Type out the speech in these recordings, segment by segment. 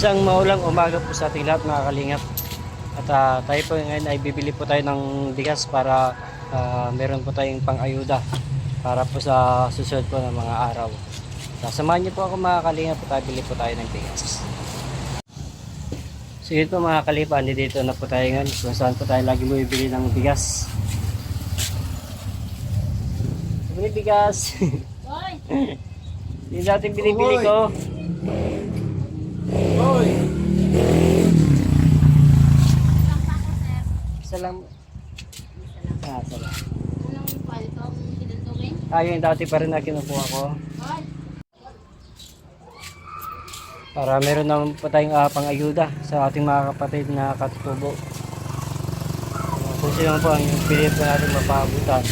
Isang maulang umaga po sa ating lahat mga kalingap. At ah, tayo po ngayon ay bibili po tayo ng bigas para ah, meron po tayong pang-ayuda para po sa susunod po ng mga araw. Sasamahan niyo po ako mga kalingap at tayo bili po tayo ng bigas. So yun po mga kalipa, dito na po tayo ngayon kung saan po tayo lagi bumibili ng bigas. Bili bigas. Hoy! Yung dating binibili Oy. ko. Hoy! Lang. Ah, isa lang. Anong kwalito? Sinundukin? Ah, yung dati pa rin na kinukuha ko. Hoy! Para meron naman po tayong ah, pang-ayuda sa ating mga kapatid na katutubo. Uh, kung sino po ang pilit po natin mapahabutan.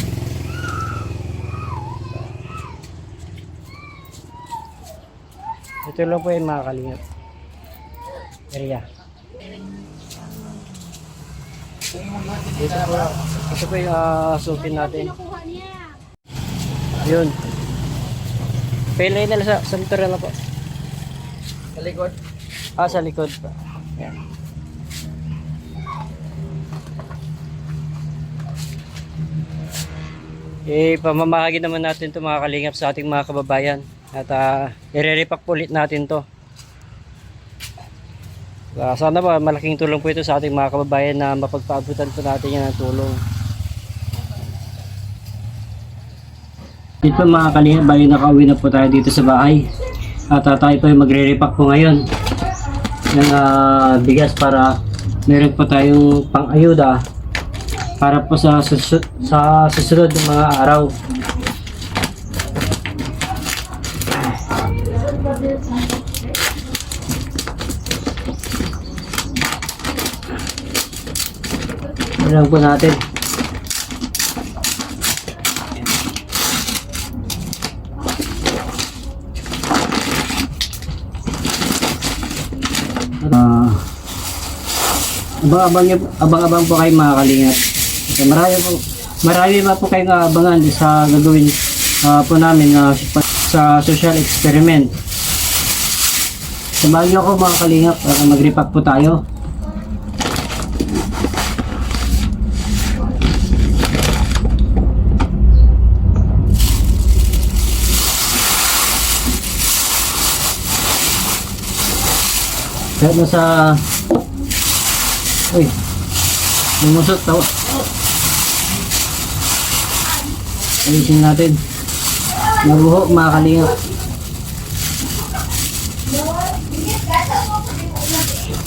Ito lang po yung mga kalingap. Area. Ito po, ito po yung uh, sukin natin. Kinukuha niya. Yun. Pilay na lang sa, sa na po. Sa likod. Ah, sa likod pa. Yan. Eh, pamamahagi naman natin to mga kalingap sa ating mga kababayan. At uh, i-repack po ulit natin to. Ah, sana ba malaking tulong po ito sa ating mga kababayan na mapagpaabutan po natin yan ng tulong. Dito mga kalingap, bali nakauwi na po tayo dito sa bahay. At uh, tayo po ay magre-repack po ngayon ng ah, bigas para meron po tayong pang-ayuda para po sa, susu- sa susunod ng mga araw. Yan lang po natin. Ah, abang-abang, abang-abang po kayo mga kalingap. Okay, marami po, marami pa po kayong abangan sa gagawin ah, po namin na sa social experiment. Samahan niyo ako mga kalingap para mag-repack po tayo. Kahit nasa... Uy, lumusot tawa. Alisin natin. Nabuho, mga kalingap.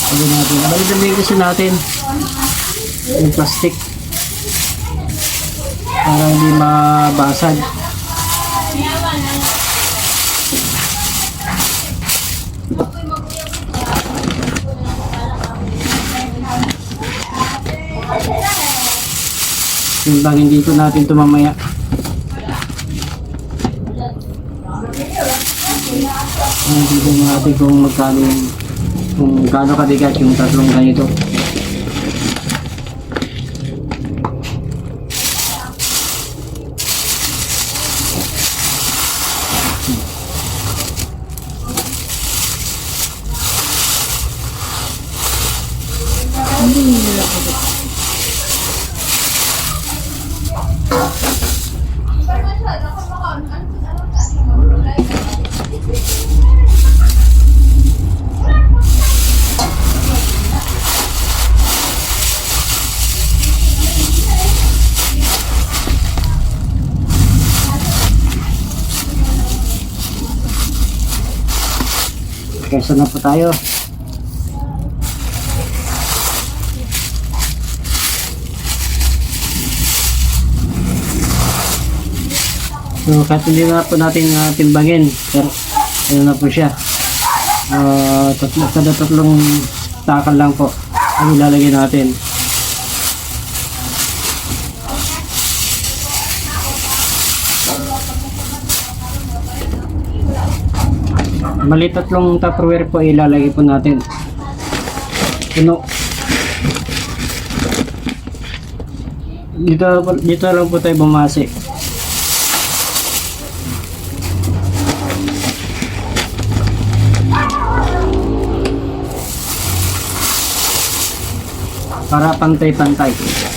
Sabi natin. Balik-balik kasi natin. Yung plastic. Para hindi mabasag. Bagay dito natin ito mamaya. Ayan, tignan natin kung magkano kung gaano kabigat yung tatlong ganito. Kesa na po tayo. So, kahit hindi na po natin uh, timbangin, pero ano na po siya. Uh, tatlo, tatlong takal lang po ang ilalagay natin. Mali tatlong tupperware po ilalagay po natin. Puno. Dito, dito lang po tayo bumasi. Para pantay-pantay.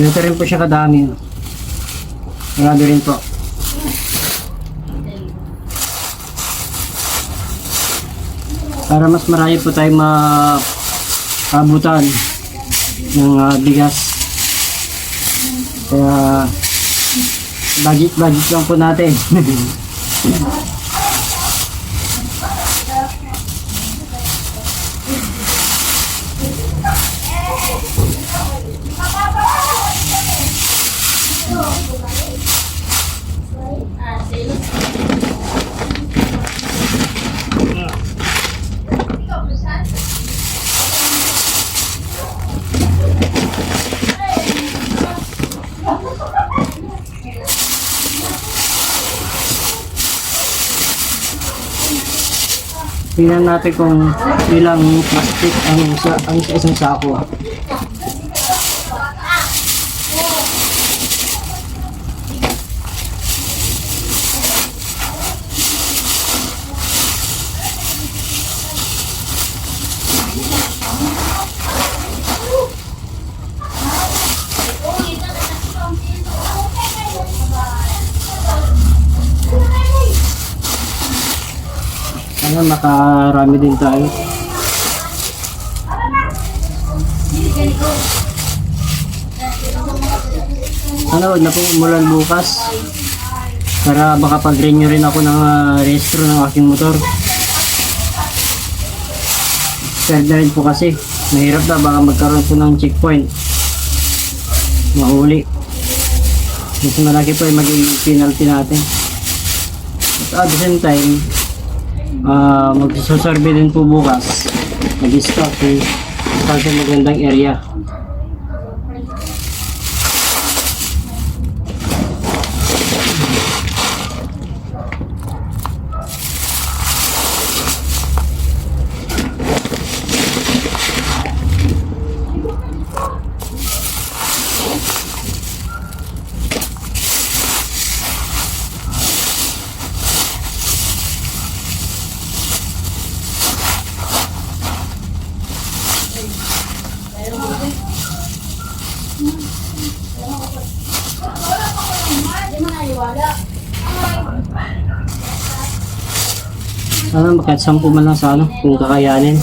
Ganito rin po siya kadami. no? Marami rin po. Para mas marami po tayo maabutan ng ah, bigas. Kaya budget budget lang po natin. Tingnan natin kung ilang plastic ang sa ang sa isang sako. Sana makarami din tayo. Ano, na po umulan bukas. Para makapag-renew rin ako ng ah, rehistro ng aking motor. Third na rin po kasi. Mahirap na baka magkaroon po ng checkpoint. Mahuli. Mas malaki po yung magiging penalty natin. At at the same time, Ah, magsasurvey din po bukas. Kung saan sa magandang area. Sana kahit sampu man lang sa ano, kung kakayanin.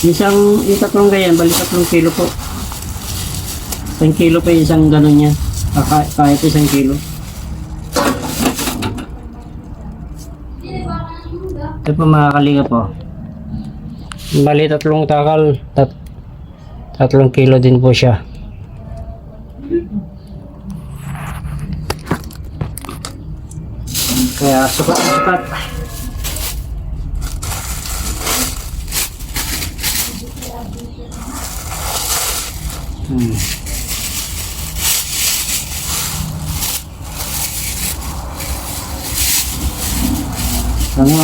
Isang, yung tatlong ganyan, bali tatlong kilo po. Isang kilo pa yung isang ganun niya. Kah- kahit isang kilo. Ito po mga kalinga po. Bali tatlong takal, tat tatlong kilo din po siya. Kaya sukat Hmm. Ano?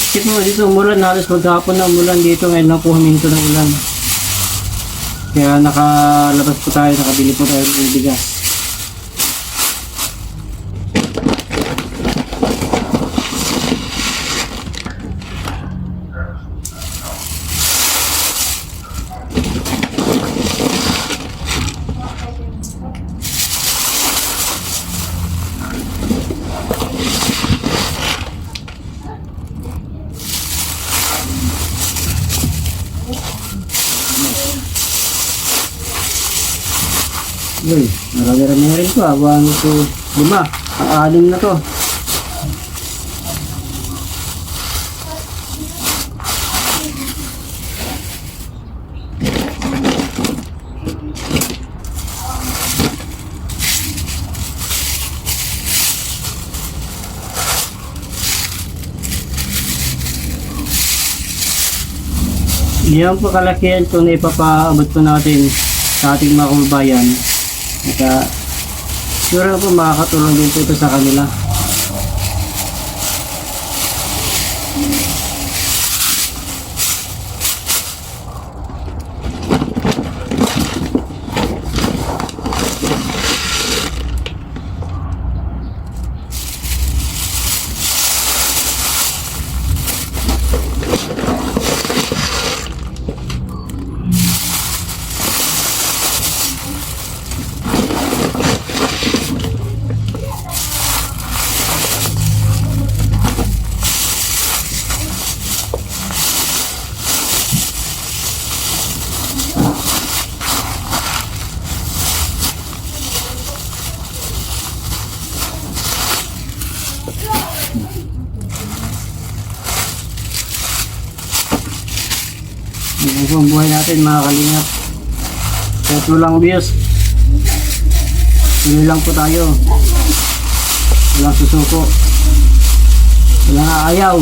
Isip mo dito umulan, halos maghapon na umulan dito ngayon lang po huminto ng ulan. Kaya nakalabas po tayo, nakabili po tayo ng bigas. Uy, ah. One, two, lima. Ang anim na to. Yan po kalakihan kung ipapaabot po natin sa ating mga kababayan. At uh, siguro po makakatulong din po ito sa kanila. Yan po ang buhay natin mga kalingap. Kahit walang views. Tuloy lang po tayo. Walang susuko. Walang aayaw.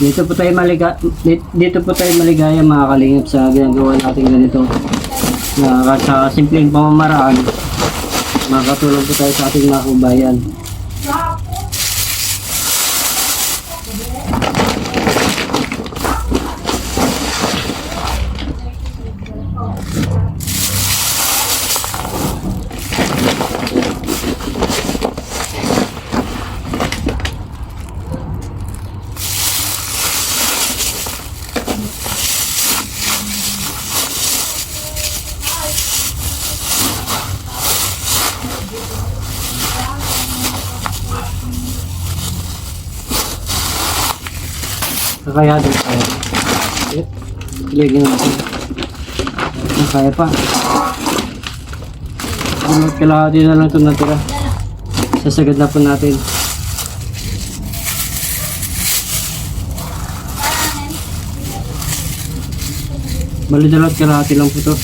Dito po tayo maliga dito po tayo maligaya mga kalingap sa ginagawa natin ganito. Na sa simpleng pamamaraan makakatulong po tayo sa ating mga kabayan. Kaya din kaya. Eh, Lagyan natin. Ah, Kaya pa. Ano, kalahati na lang ito natira. Sasagad na po natin. Bali dalawat kalahati lang po ito.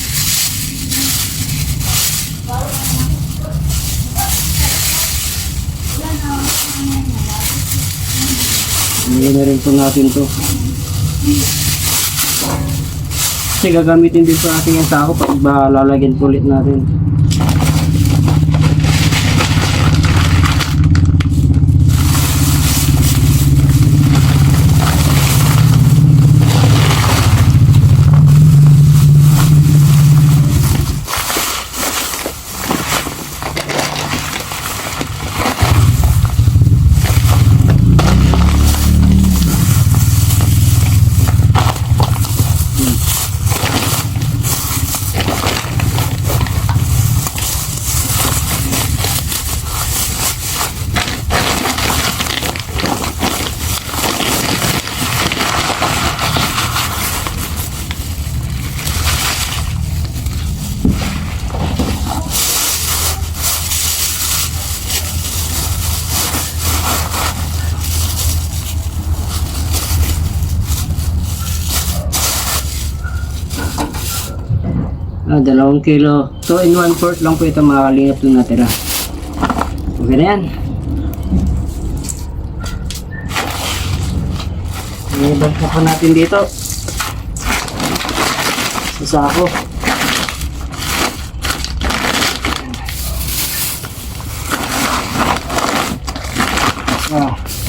Hindi na rin po natin to. Kasi gagamitin din po natin yung sako pag ba lalagyan po ulit natin. Ah, dalawang kilo. 2 in 1 quart lang po ito mga kalingap na natira. Okay na yan. Ibang pa natin dito. Sa sako. Ah.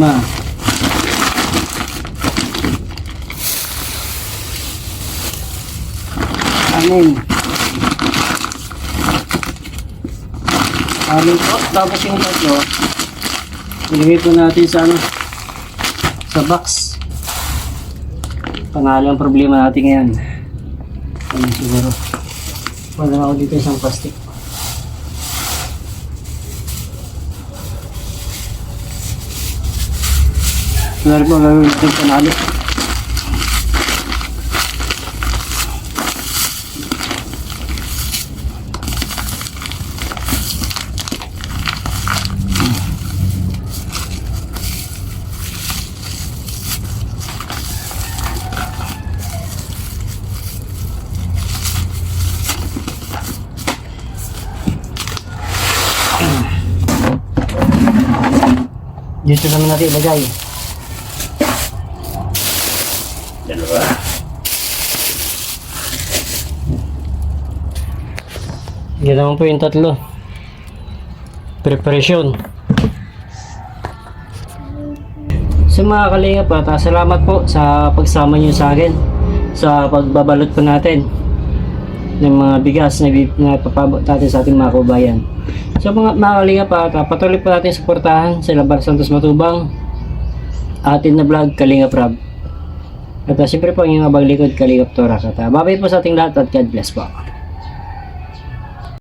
Lima. Anim. Anim po. Tapos yung tatlo, ilagay po natin sa ano, sa box. Pangalan ang problema natin ngayon. Ano siguro. Wala ako dito isang plastic. Meron po gagawin natin panalo. Dito naman natin ilagay. Yan naman po yung tatlo. Preparation. Sa mga kalinga ta, salamat po sa pagsama niyo sa akin sa pagbabalot po natin ng mga bigas na, na papabot natin sa ating mga kabayan. Sa mga mga kalinga pa, patuloy po natin suportahan sa Labar Santos Matubang atin na vlog Kalinga Prab. At uh, siyempre po ang inyong abang likod Kalinga Torak. At uh, babay po sa ating lahat at God bless po.